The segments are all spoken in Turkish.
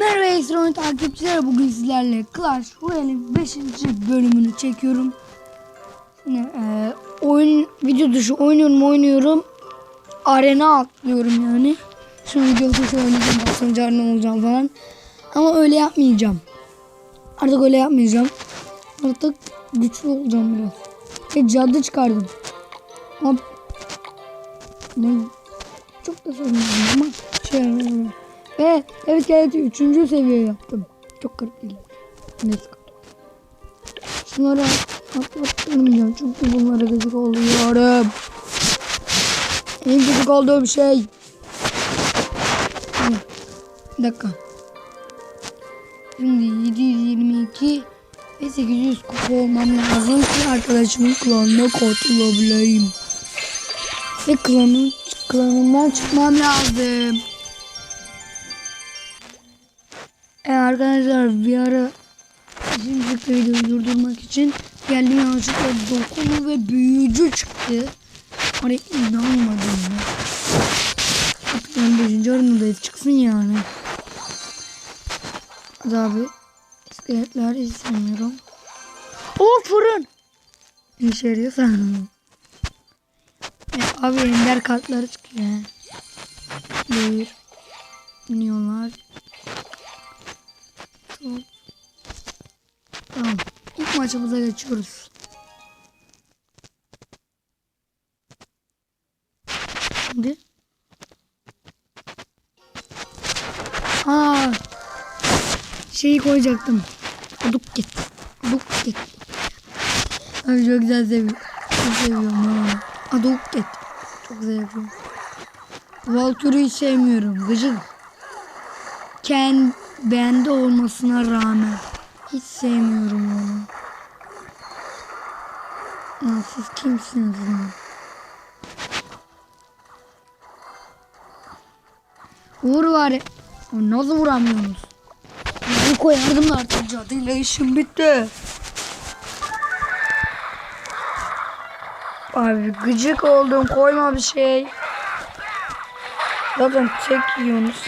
Merhaba Esra'nın takipçileri bugün sizlerle Clash Royale'in 5. bölümünü çekiyorum. Yine e, oyun video dışı oynuyorum oynuyorum. Arena atlıyorum yani. Şimdi video dışı oynayacağım basınca arena olacağım falan. Ama öyle yapmayacağım. Artık öyle yapmayacağım. Artık güçlü olacağım biraz. Ve cadı çıkardım. Ama ne çok da sorun ama şey. Ve evet evet üçüncü seviye yaptım. Çok garip değil. Neyse. Şunları atlatmayacağım çünkü bunlara gıcık oluyorum. En gıcık olduğum şey. Bir dakika. Şimdi 722 ve 800 kupa olmam lazım ki arkadaşımın klanına katılabileyim. Ve klanın, klanından çıkmam lazım. E arkadaşlar bir ara şimdilikle videoyu durdurmak için geldim yanlışlıkla dokulu ve büyücü çıktı. Hani inanmadım ya. Artık ben 5. aranındayız çıksın yani. Abi. İskeletler istemiyorum. O fırın. Ne işe yarıyorsa. E, abi ender kartları çıkıyor. Buyur. Biniyorlar. Tamam. İlk maçımıza geçiyoruz. Şimdi. Aa. Şeyi koyacaktım. Aduk git. Aduk git. Abi çok güzel seviyorum. Çok seviyorum ha. Aduk git. Çok güzel yapıyorum. Sevmiyorum. Gıcık. Kendi bende olmasına rağmen hiç sevmiyorum onu. Ya siz kimsiniz ya? Vur var. Nasıl vuramıyorsunuz? Bunu koyardım artık cadıyla işim bitti. Abi gıcık oldum koyma bir şey. Zaten tek yiyorsunuz.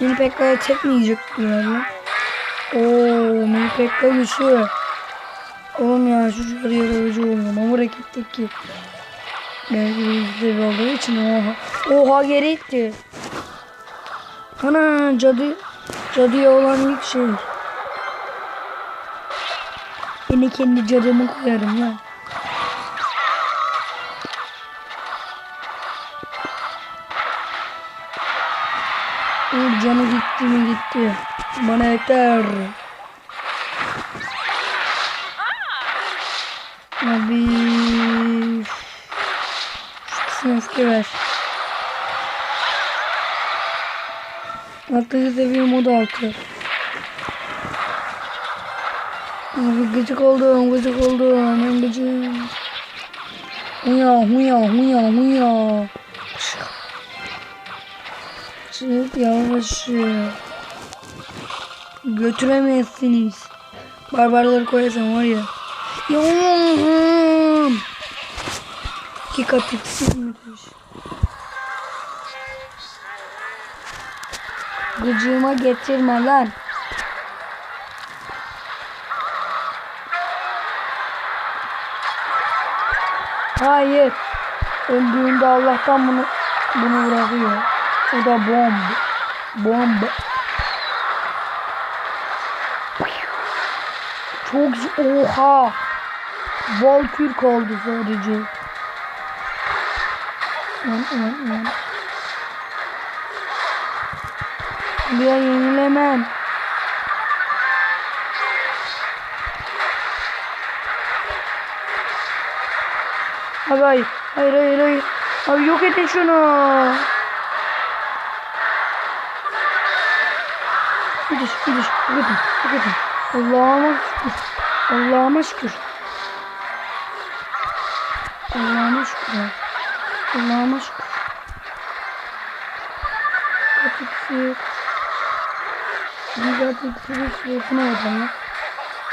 Mini Pekka'ya tek mi yiyecek galiba? Oo, Mini Pekka güçlü. Oğlum ya şu şöyle yarayıcı oluyor. Ama rakitteki belki bir olduğu için oha. Oha geri itti. Ana cadı cadıya olan ilk şey. Yine kendi cadımı koyarım ya. Uğur canı gitti mi gitti. Bana yeter. Abi. Şu eski ver. Atlıcı seviye mod altı. Abi gıcık oldum, gıcık oldum. Ben gıcık. Huya, huya, huya, huya. Çık yavaş. Götüremezsiniz. Barbarları koyarsam var ya. Yavrum. İki kat iksir müthiş. Gıcığıma getirme lan. Hayır. Öldüğünde Allah'tan bunu bunu bırakıyor. O da bomb. Bomb. Çok z- oha. Valkür kaldı sadece. Lan lan lan. Bir yenilemem. Abi hayır. Hayır hayır hayır. Abi yok edin şunu. Gidiş gidiş. Gidin. Gidin. Allah'ıma şükür. Allah'ıma şükür. Allah'ıma şükür. Allah'ıma şükür. Katıksız. Bir katıksız bir şey yapamadım ya.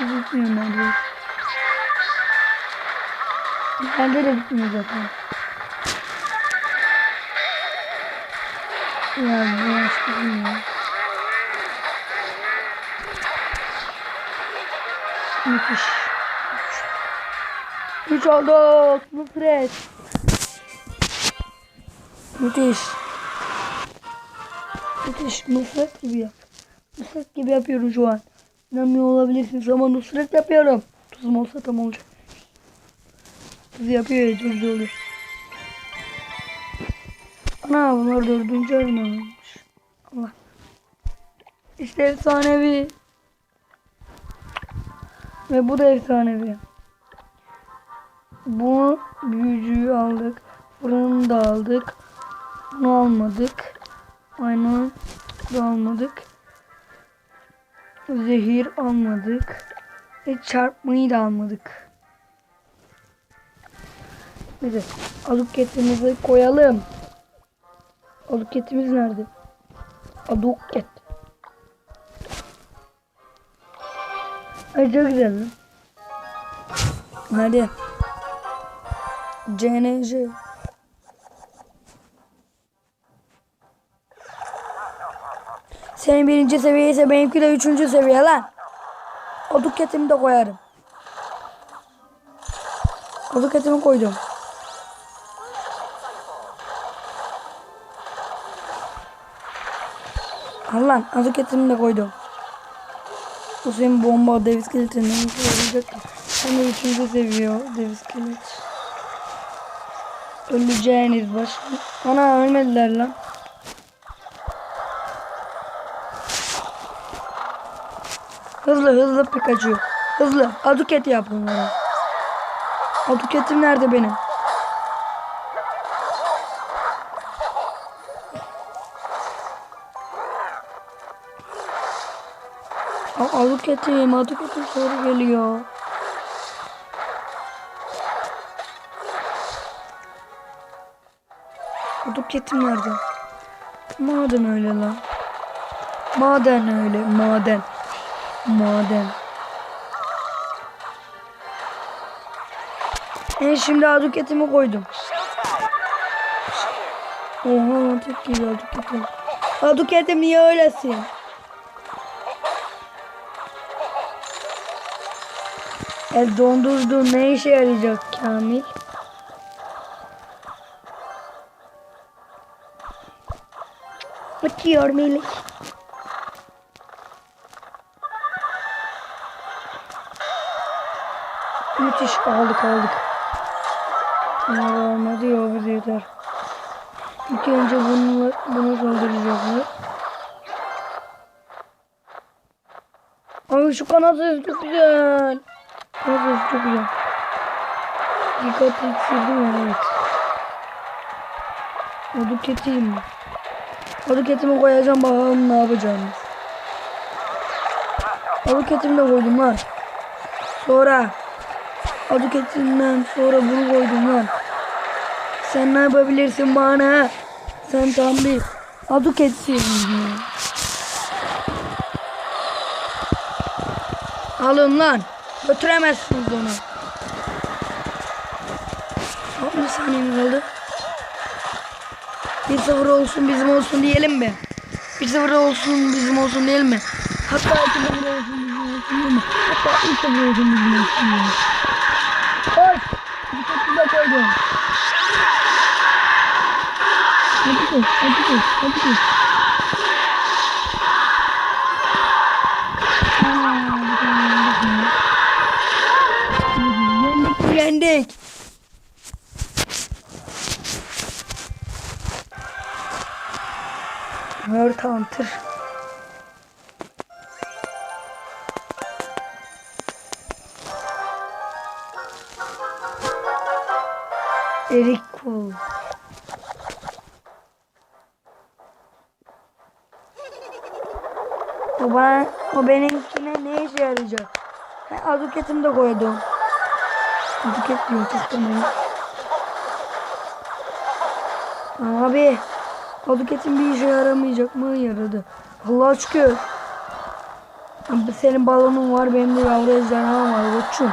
Üzülmüyorum ben de bitmiyor zaten. Ya bu aşkım ya. Müthiş. 3 aldık. Nusret. Müthiş. Müthiş. Nusret gibi yap. Nusret gibi yapıyorum şu an. İnanmıyor olabilirsiniz ama Nusret yapıyorum. Tuzum olsa tam olacak. Tuz yapıyor ya çok oluyor. Ana bunlar dördüncü arınmış. Allah. İşte efsanevi. Ve bu da efsanevi. Bu büyücüyü aldık. Fırını da aldık. Bunu almadık. Aynen da almadık. Zehir almadık. Ve çarpmayı da almadık. Neyse. Aduketimizi koyalım. Aduketimiz nerede? Aduket. Ay çok güzel. Hadi. CNC. Senin birinci seviye ise benimki de üçüncü seviye lan. Aduketimi de koyarım. Aduketimi koydum. Al lan aduketimi de koydum. Bu senin bomba dev iskeletinden yarayacak. Sen de üçüncü seviye o dev iskelet. Öleceğiniz baş. Ana ölmediler lan. Hızlı hızlı Pikachu. Hızlı. Aduket yap bunları. Aduketim nerede benim? Aduketim, Aduketim soru geliyor. Aduketim nerede? Madem öyle lan. Maden öyle, maden. Maden. E şimdi aduketimi koydum. Oha tek geliyor aduketim. Aduketim niye öylesin? El dondurdu ne işe yarayacak Kamil? Bakıyor Melih. Müthiş aldık aldık. Bunlar olmadı ya bize yeter. İlk önce bunu, bunu saldıracaklar. Abi şu kanat çok güzel. Kanat sesi çok güzel. Dikkat ettirdim ya evet. Oduk eteyim mi? Oduk etimi koyacağım bakalım ne yapacağımız. Oduk etimi de koydum lan. Sonra Aduk etinden sonra bunu koydum lan. Sen ne yapabilirsin bana? Sen tam bir aduk etsin. Alın lan. Götüremezsiniz onu. 60 saniyemiz kaldı. 1-0 olsun bizim olsun diyelim mi? 1-0 olsun bizim olsun diyelim mi? Hatta 2-0 olsun bizim olsun diyelim mi? Hatta 3-0 olsun bizim olsun diyelim mi? Koş! Bir şekilde koydum. Hadi koş, hadi koş, hadi koş. Yendik? Yendik Hört Hunter. Erik Kul. O, bana, o benimkine ne işe yarayacak? Ben aduketimi de koydum. Aduket diyor çıkmayın. Abi aduketin bir işe yaramayacak mı? Yaradı. Allah'a şükür. Senin balonun var benim de yavru ejderham var koçum.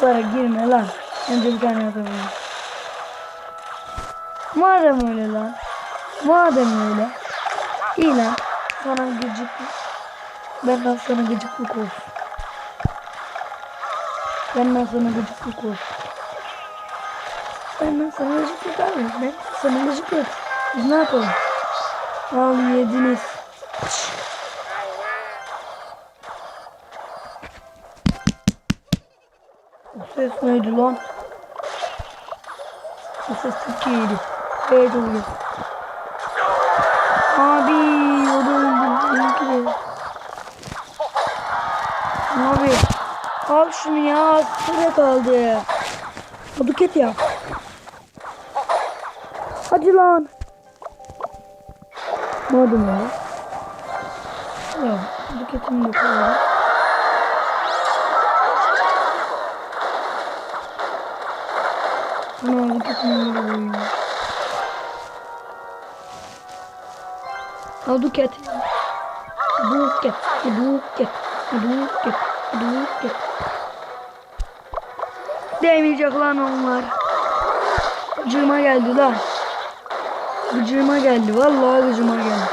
Para girme lan. Önce bir tane yapalım. Madem öyle lan. Madem öyle. İyi lan. Sana gıcık. Benden sana gıcıklık olsun. Benden sana gıcıklık olsun. Benden sana gıcıklık abi. Ben sana gıcıklık. Biz ne yapalım? Al yediniz. O ses neydi lan? O ses çok iyiydi. Evet oluyor. Abi o da öldü. Benimki de. Abi. Al şunu ya. Süre kaldı. Aduket ya. Hadi lan. Madem öyle. Ya aduketimi de koyalım. Ama aduketimi de koyayım. Aduket. Aduket. Aduket. Aduket. Aduket. Değmeyecek lan onlar. Gıcıma geldi lan. Gıcıma geldi. Vallahi gıcıma geldi.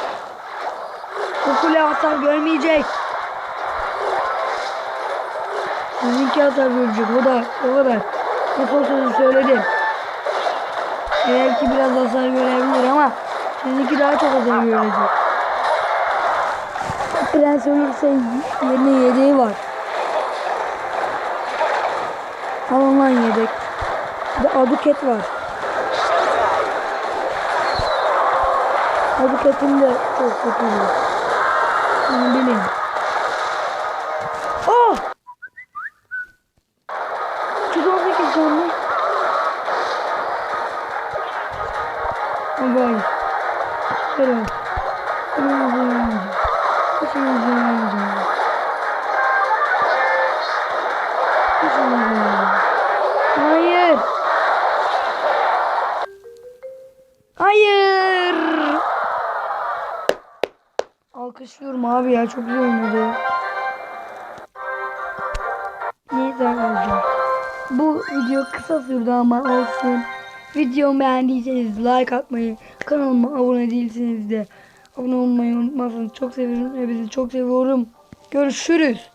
Bu kule hasar görmeyecek. Sizinki hasar görecek. O da o kadar. Bu sözü söyledim. Belki biraz hasar görebilir ama sizinki daha çok hasar görecek. Prens ölürse yerine yedeği var. Lan yedek. Bir de aduket var. Aduketim de çok kötü. Bunu bilin. Hayır. Alkışlıyorum abi ya çok iyi oynadı. Neyse arkadaşlar. Bu video kısa sürdü ama olsun. Videomu beğendiyseniz like atmayı, kanalıma abone değilseniz de abone olmayı unutmazsanız çok seviyorum. Hepinizi çok seviyorum. Görüşürüz.